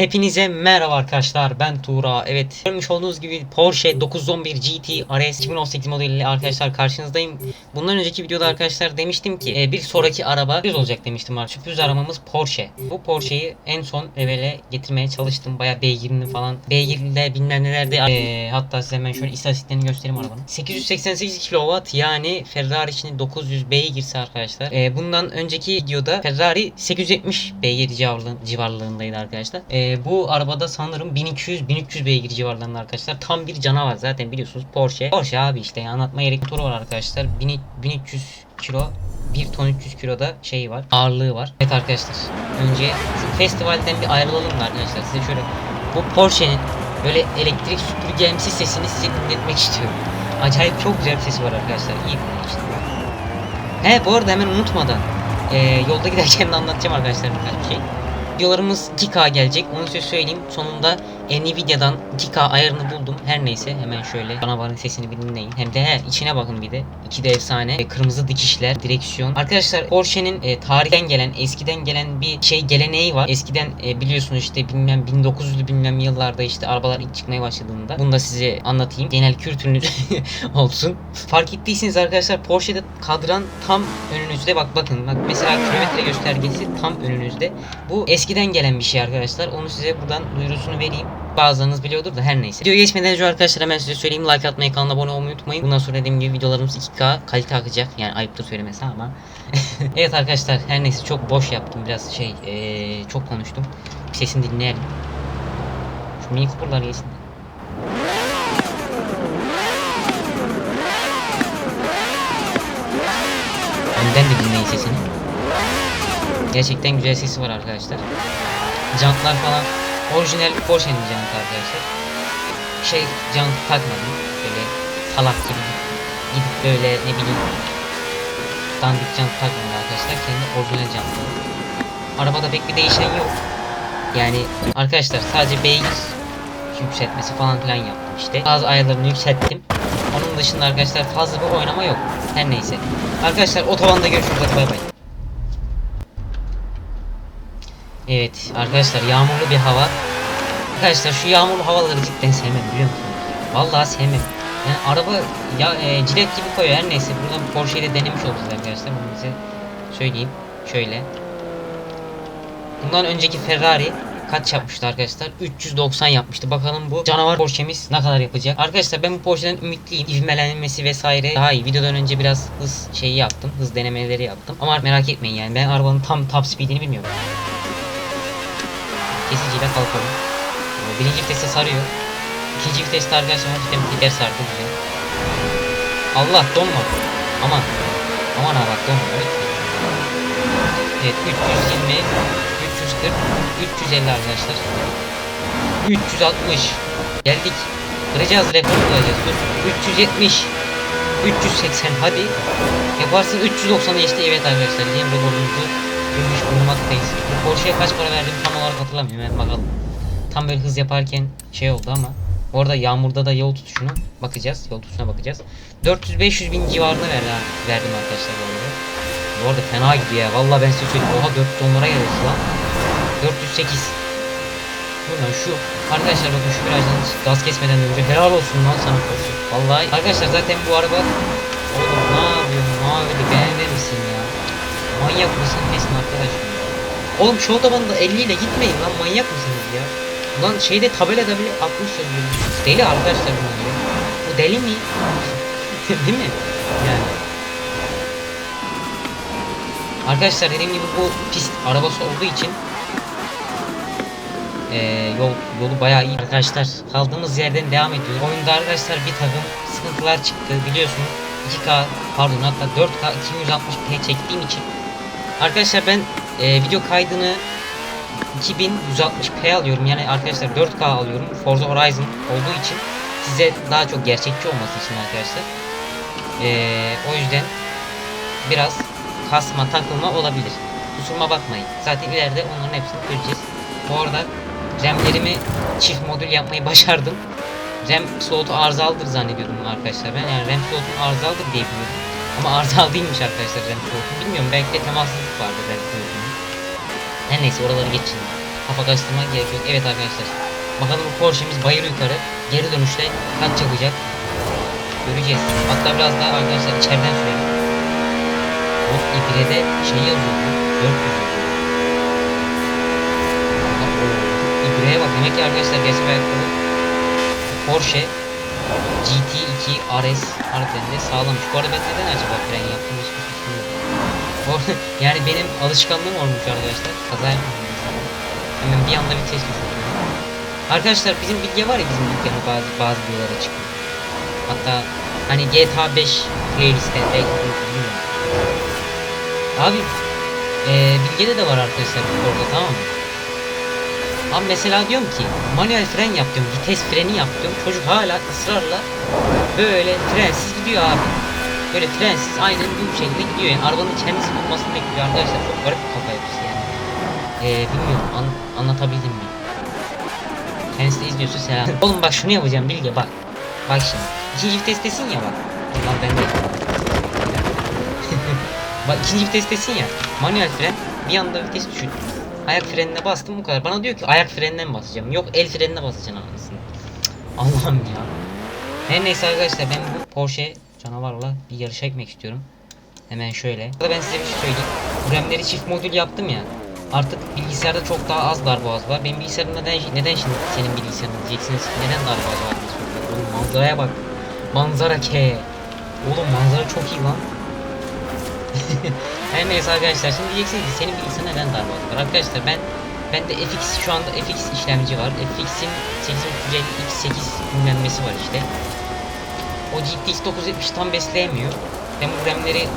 Hepinize merhaba arkadaşlar ben Tuğra. Evet görmüş olduğunuz gibi Porsche 911 GT RS 2018 modeliyle arkadaşlar karşınızdayım. Bundan önceki videoda arkadaşlar demiştim ki e, bir sonraki araba sürpriz olacak demiştim var sürpriz arabamız Porsche. Bu Porsche'yi en son evvele getirmeye çalıştım. Baya beygirli falan. Beygirli bilmem nelerde e, hatta size hemen şöyle istatistiklerini göstereyim arabanın. 888 kW yani Ferrari için 900 beygirse arkadaşlar. E, bundan önceki videoda Ferrari 870 beygir civarlı- civarlarındaydı arkadaşlar. E, bu arabada sanırım 1200-1300 beygir civarlarında arkadaşlar. Tam bir canavar zaten biliyorsunuz. Porsche. Porsche abi işte ya, anlatmaya gerek motoru var arkadaşlar. 1000 1300 kilo 1 ton 300 kiloda şey var ağırlığı var. Evet arkadaşlar önce festivalden bir ayrılalım da arkadaşlar. Size şöyle bu Porsche'nin böyle elektrik süpürgemsi sesini size dinletmek istiyorum. Acayip çok güzel bir sesi var arkadaşlar. İyi işte He bu arada hemen unutmadan eee, yolda giderken de anlatacağım arkadaşlar birkaç bir şey. Videolarımız 2K gelecek onu size söyleyeyim. Sonunda Nvidia'dan 2K ayarını buldum. Her neyse hemen şöyle canavarın sesini bir dinleyin. Hem de he içine bakın bir de. İki de efsane. E, kırmızı dikişler, direksiyon. Arkadaşlar Porsche'nin e, tarihten gelen, eskiden gelen bir şey geleneği var. Eskiden e, biliyorsunuz işte bilmem 1900'lü bilmem yıllarda işte arabalar ilk çıkmaya başladığında. Bunu da size anlatayım. Genel kültürünüz olsun. Fark ettiyseniz arkadaşlar Porsche'de kadran tam önünüzde. Bak bakın bak mesela kilometre göstergesi tam önünüzde. Bu eskiden gelen bir şey arkadaşlar. Onu size buradan duyurusunu vereyim. Bazılarınız biliyordur da her neyse. Videoya geçmeden önce arkadaşlar hemen size söyleyeyim. Like atmayı, kanala abone olmayı unutmayın. Bundan sonra dediğim gibi videolarımız 2K kalite akacak. Yani ayıptır söylemesi ama. evet arkadaşlar her neyse çok boş yaptım. Biraz şey eee, çok konuştum. Bir sesini dinleyelim. Şu mini Cooper'lar gelsin. Önden de dinleyin sesini. Gerçekten güzel sesi var arkadaşlar. Jantlar falan orijinal Porsche'nin jantı arkadaşlar. Şey jant takmadım. Böyle salak gibi gidip böyle ne bileyim dandik jant takmadım arkadaşlar. Kendi orijinal jantları. Arabada pek bir değişen yok. Yani arkadaşlar sadece beygir yükseltmesi falan filan yaptım işte. Bazı ayarlarını yükselttim. Onun dışında arkadaşlar fazla bir oynama yok. Her neyse. Arkadaşlar otobanda görüşürüz hadi bay bay. Evet arkadaşlar yağmurlu bir hava. Arkadaşlar şu yağmurlu havaları cidden sevmem biliyor musunuz? Vallahi sevmem. Yani araba ya e, cilet gibi koyuyor her neyse buradan Porsche'yi de denemiş olacağız arkadaşlar bunu size söyleyeyim. Şöyle. Bundan önceki Ferrari kaç yapmıştı arkadaşlar? 390 yapmıştı. Bakalım bu canavar Porsche'miz ne kadar yapacak? Arkadaşlar ben bu Porsche'den ümitliyim. İvmelenmesi vesaire daha iyi. Videodan önce biraz hız şeyi yaptım. Hız denemeleri yaptım. Ama merak etmeyin yani ben arabanın tam top speedini bilmiyorum. Kesiciyle kalkalım. Ee, Birinci viteste sarıyor. İkinci viteste arkadaşlar bir teker sardı güzel. Allah donma. Aman. Aman ha bak donma. Evet. Evet 320 340 350 arkadaşlar 360 geldik kıracağız rekor kıracağız dur 370 380 hadi yaparsın 390'a geçti evet arkadaşlar yeni rekorumuzu görmüş bulunmaktayız Bu Porsche'ye kaç para verdim tam olarak hatırlamıyorum hemen bakalım tam böyle hız yaparken şey oldu ama Orada yağmurda da yol tutuşuna bakacağız. Yol tutuşuna bakacağız. 400-500 bin civarında ver, verdim arkadaşlar bu arada. Bu arada fena gidiyor ya. Vallahi ben size söyleyeyim. Oha 4 tonlara geldi lan. 408. Buradan şu arkadaşlar bakın şu virajdan gaz kesmeden önce helal olsun lan sana Porsche. Vallahi arkadaşlar zaten bu araba oğlum ne yapıyorsun? Ne yapıyorsun? Beğenir misin ya? Manyak mısın nesin arkadaş? Oğlum şu otobanda 50 ile gitmeyin lan manyak mısınız ya? Ulan şeyde tabelada bile 60 yazıyor. Deli arkadaşlar bunlar ya. Bu deli mi? Değil mi? Yani. Arkadaşlar dediğim gibi bu pist arabası olduğu için eee, yol yolu bayağı iyi. Arkadaşlar kaldığımız yerden devam ediyoruz. Oyunda arkadaşlar bir takım sıkıntılar çıktı biliyorsunuz. 2K pardon hatta 4K 260p çektiğim için Arkadaşlar ben eee, video kaydını 2160p alıyorum. Yani arkadaşlar 4K alıyorum. Forza Horizon olduğu için size daha çok gerçekçi olması için arkadaşlar. Eee, o yüzden biraz kasma takılma olabilir. Kusuruma bakmayın. Zaten ileride onların hepsini göreceğiz. Bu arada RAM'lerimi çift modül yapmayı başardım. RAM slotu arızalıdır zannediyordum arkadaşlar ben. Yani RAM slotun arızalıdır diye biliyordum ama arızalı değilmiş arkadaşlar RAM slotun bilmiyorum belki de temassızlık vardır RAM slotunda her neyse oraları geçin. kafa karıştırmak gerek yok. Evet arkadaşlar. Bakalım bu Porsche'miz bayır yukarı geri dönüşte kaç yapacak? Göreceğiz. Hatta biraz daha arkadaşlar içeriden sürelim. O ibrede şey yazıyor. 400 yazıyor. Aha, oo. İbreye bak demek ki arkadaşlar bu Porsche GT2 RS harbiden de sağlamış. Bu arada ben neden acaba fren yaptım hiçbir fikrim yok. Yani benim alışkanlığım olmuş arkadaşlar. Kaza mesela. Hemen bir anda vites düşürdüm. Arkadaşlar bizim bilgi var ya bizim bilgilerin bazı bazı videolara çıkıyor. Hatta hani GTA 5 playlist'te belki bilmiyorum. Abi eee Bilge'de de var arkadaşlar orada tamam mı? Abi mesela diyorum ki manuel fren yap diyorum, vites freni yap. Çocuk hala ısrarla böyle frensiz gidiyor abi. Böyle frensiz aynen bu şekilde gidiyor yani arabanın kendisi durmasını bekliyor arkadaşlar. Çok garip bir kafa yapısı yani. Ee, bilmiyorum an- anlatabildim mi? Kendisi de izliyorsa selam. Oğlum bak şunu yapacağım Bilge bak. Bak şimdi. İkinci vitestesin ya bak. Lan ben de. bak ikinci vitestesin ya. Manuel fren bir anda vites düşün. Ayak frenine bastım bu kadar. Bana diyor ki ayak frenine mi basacağım? Yok el frenine basacaksın anasını. Allah'ım ya. Her neyse arkadaşlar ben bu Porsche canavarla bir yarışa gitmek istiyorum. Hemen şöyle. Burada ben size bir şey söyleyeyim. RAM'leri çift modül yaptım ya. Artık bilgisayarda çok daha az darboğaz var. Benim bilgisayarım neden, neden şimdi senin bilgisayarın diyeceksiniz neden darboğaz var. Oğlum manzaraya bak. Manzara ke. Oğlum manzara çok iyi lan. Her neyse arkadaşlar şimdi diyeceksiniz ki senin bilgisayar neden darboğaz var? Arkadaşlar ben ben de FX şu anda FX işlemci var. FX'in 8350 X8 dinlenmesi var işte. O GTX 970 tam besleyemiyor. Ben bu RAM'leri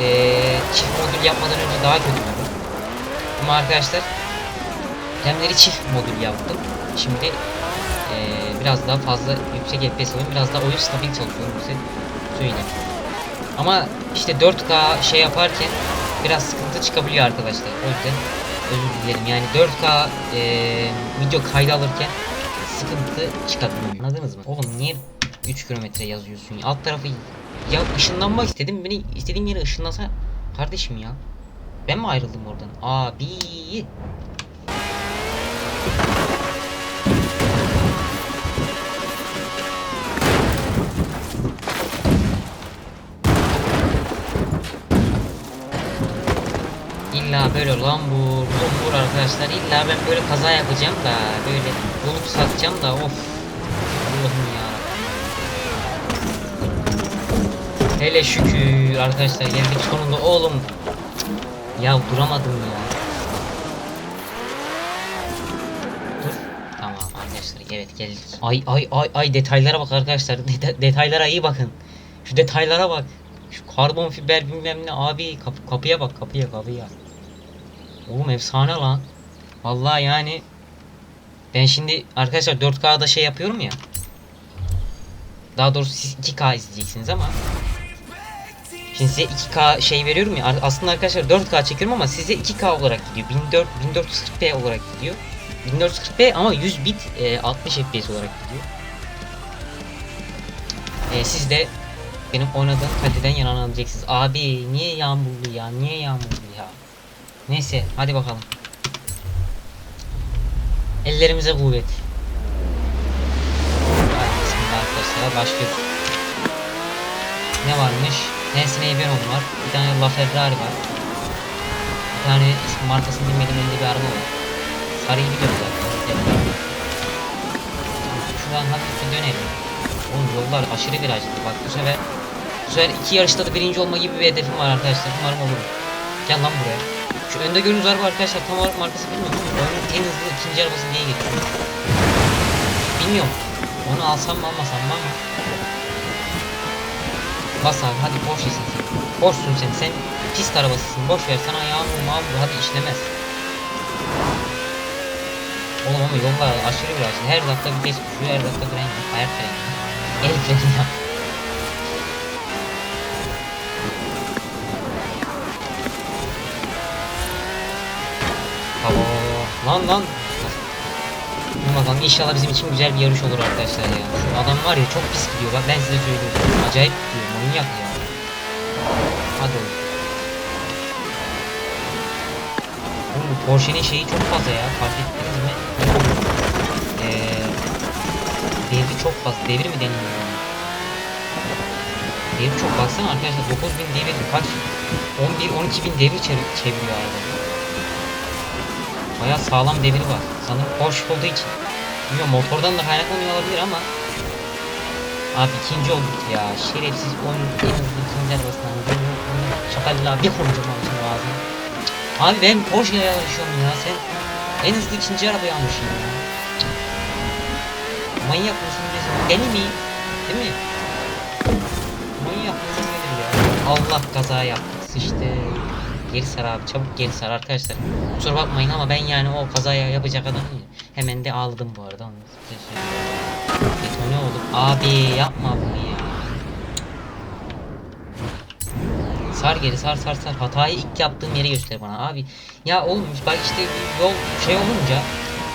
eee çift modül yapmadan önce daha kötü buldum. Ama arkadaşlar RAM'leri çift modül yaptım. Şimdi eee, biraz daha fazla yüksek FPS alıyorum. Biraz daha oyun stabil çalışıyorum size söyleyeyim. Ama işte 4K şey yaparken biraz sıkıntı çıkabiliyor arkadaşlar. O yüzden özür dilerim. Yani 4K eee, video kaydı alırken sıkıntı çıkabiliyor. Anladınız mı? Oğlum niye 3 kilometre yazıyorsun ya? Alt tarafı ya ışınlanmak istedim. Beni istediğim yere ışınlasa kardeşim ya. Ben mi ayrıldım oradan? Abi. İlla böyle lambur, lumbur arkadaşlar. İlla ben böyle kaza yapacağım da böyle bulup satacağım da of. Allah'ım ya. Hele şükür arkadaşlar geldik sonunda oğlum. Ya duramadım ya. Dur. Tamam arkadaşlar evet geldik. Ay ay ay ay detaylara bak arkadaşlar. Deta- detaylara iyi bakın. Şu detaylara bak. Şu karbon fiber bilmem ne abi kapı, kapıya bak kapıya kapıya. Oğlum efsane lan. Vallahi yani ben şimdi arkadaşlar 4K'da şey yapıyorum ya. Daha doğrusu siz 2K izleyeceksiniz ama Şimdi size 2K şey veriyorum ya. Aslında arkadaşlar 4K çekiyorum ama size 2K olarak gidiyor. 1400 1440p olarak gidiyor. 1440p ama 100 bit e, 60 FPS olarak gidiyor. E, siz de benim oynadığım kaliteden yararlanacaksınız. Abi niye yağmurlu ya? Niye yağmurlu ya? Neyse hadi bakalım. Ellerimize kuvvet. Bismillah arkadaşlar başlıyoruz. Ne varmış? Nancy Neyberon var. Bir tane LaFerrari var. Bir tane ismi markasını bilmediğim elinde bir araba var. Sarıyı biliyorum zaten. Şuradan hafif bir dönelim. Oğlum yollar aşırı virajlı. Bak bu sefer bu sefer iki yarışta da birinci olma gibi bir hedefim var arkadaşlar. Umarım olur. Gel lan buraya. Şu önde gördüğünüz araba arkadaşlar tam olarak markası bilmiyorum ama en hızlı ikinci arabası diye geçiyor. Bilmiyorum. Onu alsam mı almasam mı ama Bas abi hadi Porsche'sin sen. Porsche'sun sen. Sen pist arabasısın. Boş ver sana yağmur mağmur hadi işlemez. Oğlum ama yollar aşırı virajlı. Her dakika vites düşüyor. Her dakika fren yok. Ayak freni. El freni yap. Hava. Lan lan. Dur bakalım inşallah bizim için güzel bir yarış olur arkadaşlar ya. Şu adam var ya çok pis gidiyor bak ben size söylüyorum. Acayip gidiyor manyak ya. Hadi oğlum. Bu Porsche'nin şeyi çok fazla ya fark ettiniz mi? Ee, devri çok fazla. Devir mi deniyor? Devir çok baksana arkadaşlar 9000 devir kaç? 11 12 bin devir çevir, çeviriyor araba. Bayağı sağlam deviri var. Sanırım Porsche olduğu için. Bilmiyorum motordan da kaynaklanıyor olabilir ama Abi ikinci olduk ya. Şerefsiz oyunun en hızlı ikinci arabasından. Şakalla bir konuşacağım ağzına ağzına. Abi ben Porsche'yle yarışıyorum ya. Sen en hızlı ikinci arabayı almışsın ya. Manyak mısın nesin? Deli mi? Değil mi? Manyak mısın nedir ya? Allah kaza yaptık sıçtı. Geri sar abi çabuk geri sar arkadaşlar. Kusura bakmayın ama ben yani o kazaya yapacak adam değilim. Hemen de aldım bu arada. Detone olduk. Abi yapma bunu ya. Sar geri sar sar sar. Hatayı ilk yaptığım yeri göster bana abi. Ya olmuş bak işte yol şey olunca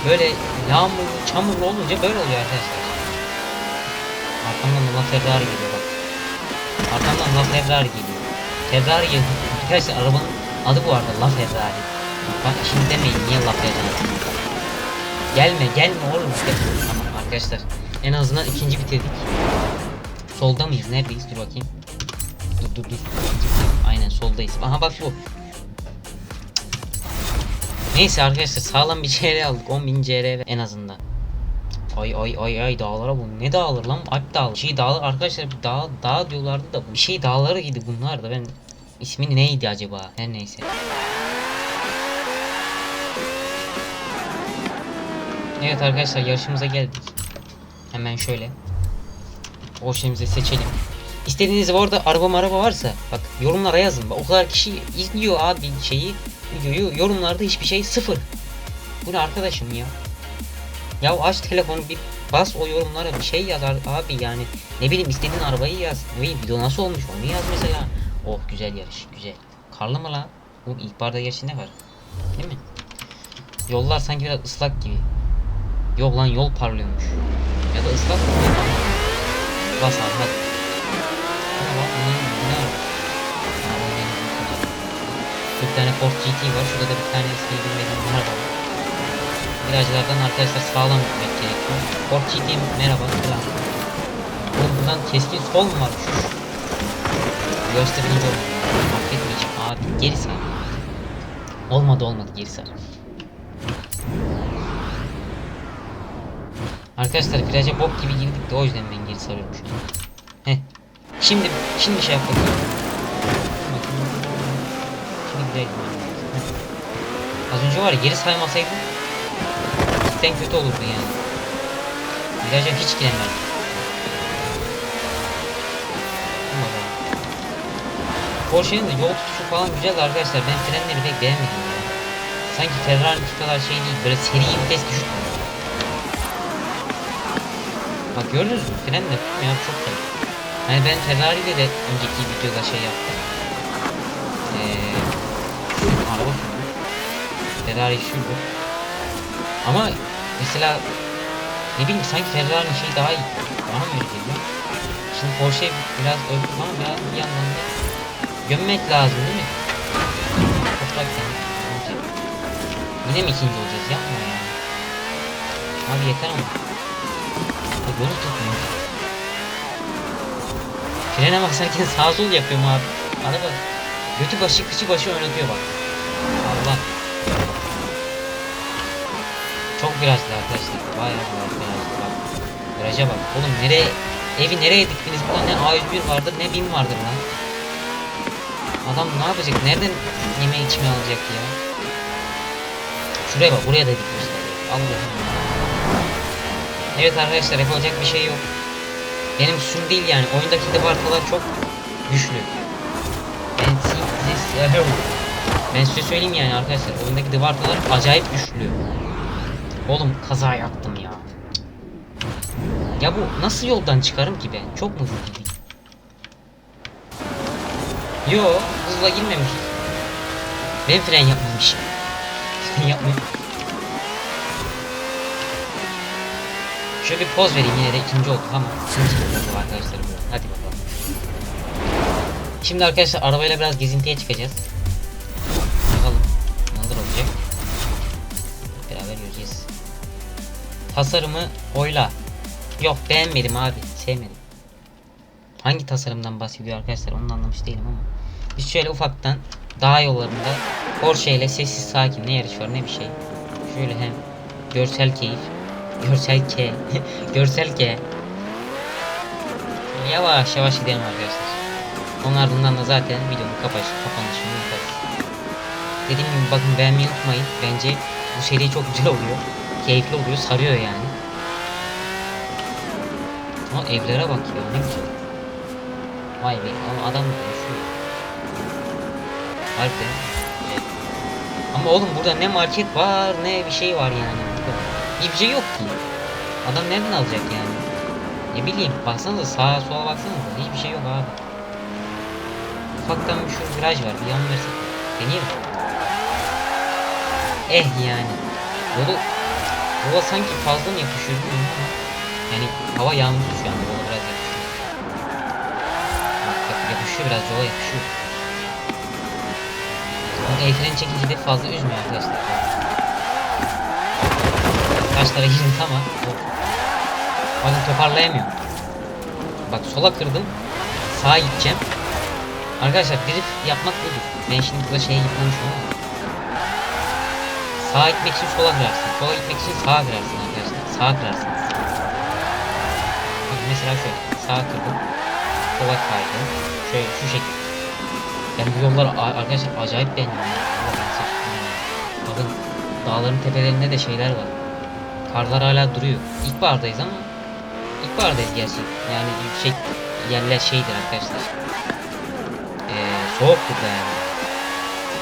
böyle yağmurlu çamurlu olunca böyle oluyor arkadaşlar. Arkamdan da La Ferrari geliyor bak. Arkamdan La Ferrari geliyor. Ferrari geliyor. Arkadaşlar arabanın adı bu arada La Ferrari. Bak şimdi demeyin niye La Ferrari. Gelme gelme oğlum. Tamam arkadaşlar. En azından ikinci bitirdik. Solda mıyız? Neredeyiz? Dur bakayım. Dur dur dur. Aynen soldayız. Aha bak bu. Neyse arkadaşlar sağlam bir CR aldık. 10.000 CR en azından. Ay ay ay ay dağlara bu. Ne dağlar lan? Alp dağları. Şey dağlar arkadaşlar bir dağ, dağ diyorlardı da. Bir şey dağları gidi bunlar da ben ismi neydi acaba? Her neyse. Evet arkadaşlar yarışımıza geldik. Hemen şöyle. Porsche'mizi seçelim. İstediğiniz bu arada araba varsa bak yorumlara yazın. O kadar kişi izliyor abi şeyi videoyu yorumlarda hiçbir şey sıfır. Bu ne arkadaşım ya? Ya aç telefonu bir bas o yorumlara bir şey yaz abi yani ne bileyim istediğin arabayı yaz. Video nasıl olmuş onu yaz mesela. Oh güzel yarış güzel. Karlı mı lan? Bu ilk barda yarışı ne var? Değil mi? Yollar sanki biraz ıslak gibi. Yok lan yol parlıyormuş. Ya da ıslak mı? Bas abi hadi. Bir tane Ford GT var. Şurada da bir tane ismi bilmediğim araba var. Virajlardan arkadaşlar sağlam gitmek gerekiyor. Ford GT merhaba. Oğlum buradan keskin sol mu var? Olmuyor. Affetmeyeceğim abi. Geri sar. Olmadı olmadı geri sar. Arkadaşlar viraja bok gibi girdik de o yüzden ben geri sarıyorum şu an. Heh. Şimdi şimdi şey yapalım. Şimdi. Heh. Az önce var ya geri saymasaydım cidden kötü olurdu yani. Viraja hiç giremezdim. Porsche'nin de yol tutuşu falan güzel arkadaşlar. Ben frenleri pek beğenmedim ya. Sanki Ferrari'ninki kadar şey değil. Böyle seri vites düşürtmüyor. Bak gördünüz mü? Fren de tutmuyor çok da. Hani ben Ferrari ile de önceki videoda şey yaptım. Ee, araba sürdüm. Ferrari sürdüm. Ama mesela ne bileyim sanki Ferrari'nin şeyi daha iyi. Bana mı öyle geliyor? Şimdi Porsche biraz övdüm ama biraz bir yandan da gömmek lazım değil mi? Toprak yani. Yine mi ikinci olacağız? Yapma ya. Abi yeter ama. Bak yolu tutmuyor. Frene basarken sağ sol yapıyorum abi. Araba götü başı kıçı başı oynatıyor bak. Allah. Çok virajlı arkadaşlar. Bayağı viraj, virajlı bak. Viraja bak. Oğlum nereye evi nereye diktiniz? Burada ne A101 vardır ne BİM vardır lan. Adam ne yapacak? Nereden yeme içme alacak ya? Şuraya bak buraya da dikmişler. Allah'ım. Evet arkadaşlar yapılacak bir şey yok. Benim suçum değil yani. Oyundaki debartalar çok güçlü. Ben size, ben size söyleyeyim yani arkadaşlar. Oyundaki debartalar acayip güçlü. Oğlum kaza yaptım ya. Ya bu nasıl yoldan çıkarım ki ben? Çok mu gideyim? Yo hızla girmemiş. Ben fren yapmamışım. Fren yapmayayım. Şöyle bir poz vereyim yine de ikinci olduk ama ikinci olduk arkadaşlar bu. Hadi bakalım. Şimdi arkadaşlar arabayla biraz gezintiye çıkacağız. Bakalım neler olacak. Beraber göreceğiz. Tasarımı oyla. Yok beğenmedim abi. Sevmedim. Hangi tasarımdan bahsediyor arkadaşlar onu anlamış değilim ama. Biz şöyle ufaktan dağ yollarında Porsche ile sessiz sakin ne yarış var ne bir şey. Şöyle hem görsel keyif. Görsel K. görsel K. Yavaş yavaş gidelim arkadaşlar. Onun ardından da zaten videonun kapanış, kapanışını yaparız. Dediğim gibi bakın beğenmeyi unutmayın. Bence bu seri çok güzel oluyor. Keyifli oluyor, sarıyor yani. Ama evlere bak ya ne güzel. Vay be ama adam yaşıyor. Harbiden. Ama oğlum burada ne market var ne bir şey var yani. Hiçbir şey yok ki. Adam nereden alacak yani? Ne bileyim baksanıza sağa sola baksanıza hiçbir şey yok abi. Ufaktan bir şu viraj var bir yan versek. Deneyelim. Eh yani. Yolu Yola sanki fazla mı yapışıyor yani hava yağmurlu şu anda yola biraz yapışıyor. Bak, bak, yapışıyor biraz yola yapışıyor. Ama el çekince de fazla üzmüyor arkadaşlar. Taşlara girdik ama o Bakın toparlayamıyorum. Bak sola kırdım. Sağa gideceğim. Arkadaşlar drift yapmak budur. Ben şimdi burada şeye gitmemişim ama. Sağa gitmek için sola kırarsın. Sola gitmek için sağa kırarsın arkadaşlar. Sağa kırarsınız. Bak mesela şöyle. Sağa kırdım. Sola kaydım. Şöyle şu şekilde. Ben bu yolları a- arkadaşlar acayip beğendim. Bakın dağların tepelerinde de şeyler var. Karlar hala duruyor. İlkbahardayız ama İlkbahardayız gerçi. Yani yüksek yerler şeydir arkadaşlar. Ee, soğuktur da yani.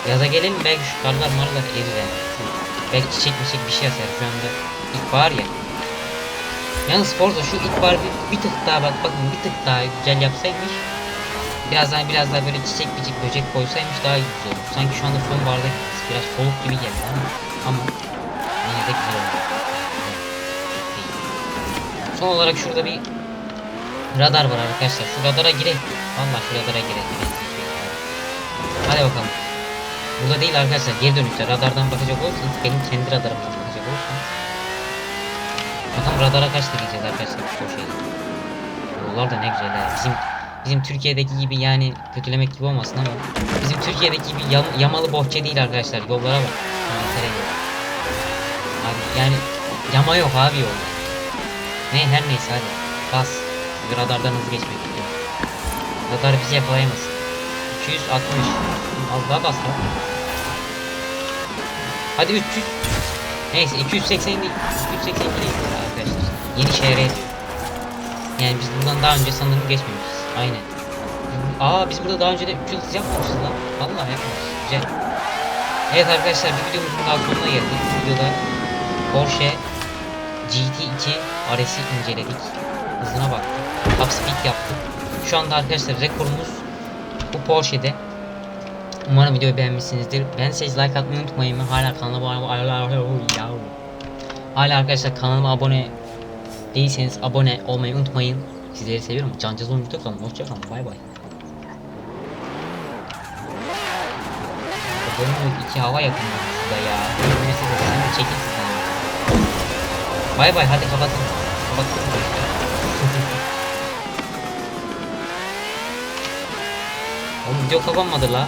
Yaza gelelim belki şu karlar marlar erir yani. Belki çiçek çiçek bir şey asar. Şu anda ilkbahar ya. Yalnız Forza şu ilkbahar bir, bir tık daha bak bakın bir tık daha güzel yapsaymış. Biraz daha biraz daha böyle çiçek çiçek böcek koysaymış daha iyi olur. Sanki şu anda sonbaharda biraz soğuk gibi geldi ama ama yine de güzel oldu. Son olarak şurada bir radar var arkadaşlar. Şu radara girek. Vallahi şu radara girek. Hadi bakalım. Burada değil arkadaşlar. Geri dönüşte radardan bakacak olursanız benim kendi radarımdan bakacak olursanız Bakalım radara kaç gideceğiz arkadaşlar bu şeyde. Yollar da ne güzel ha. Bizim bizim Türkiye'deki gibi yani kötülemek gibi olmasın ama bizim Türkiye'deki gibi yam- yamalı bohça değil arkadaşlar. Yollara bak. Abi yani yama yok abi yolda. Ne her neyse hadi. Bas. Radardan hızlı geçmek istiyorum. Radar bizi yakalayamaz. 260. Az daha bas lan. Hadi 300. Neyse 280 değil. 280 değil arkadaşlar. Yeni şehre ediyor. Yani biz buradan daha önce sanırım geçmemişiz. Aynen. Aa biz burada daha önce de 3 yıldız yapmamışız lan. Vallahi yapmamışız. Güzel. Evet arkadaşlar bir videomuzun daha sonuna geldik. Bu videoda Porsche GT2 RS'i inceledik. Hızına baktık. Top speed yaptık. Şu anda arkadaşlar rekorumuz bu Porsche'de. Umarım videoyu beğenmişsinizdir. Siz like atmayı unutmayın. Hala kanalıma abone Hala arkadaşlar kanalıma abone değilseniz abone olmayı unutmayın. Sizleri seviyorum. Cancız oyuncu kalın. Hoşçakalın. Bay bay. Yok iki hava yakın şurada ya. De çekilsin sen. Bay bay hadi kapatın. Kapatın. Oğlum video kapanmadı la.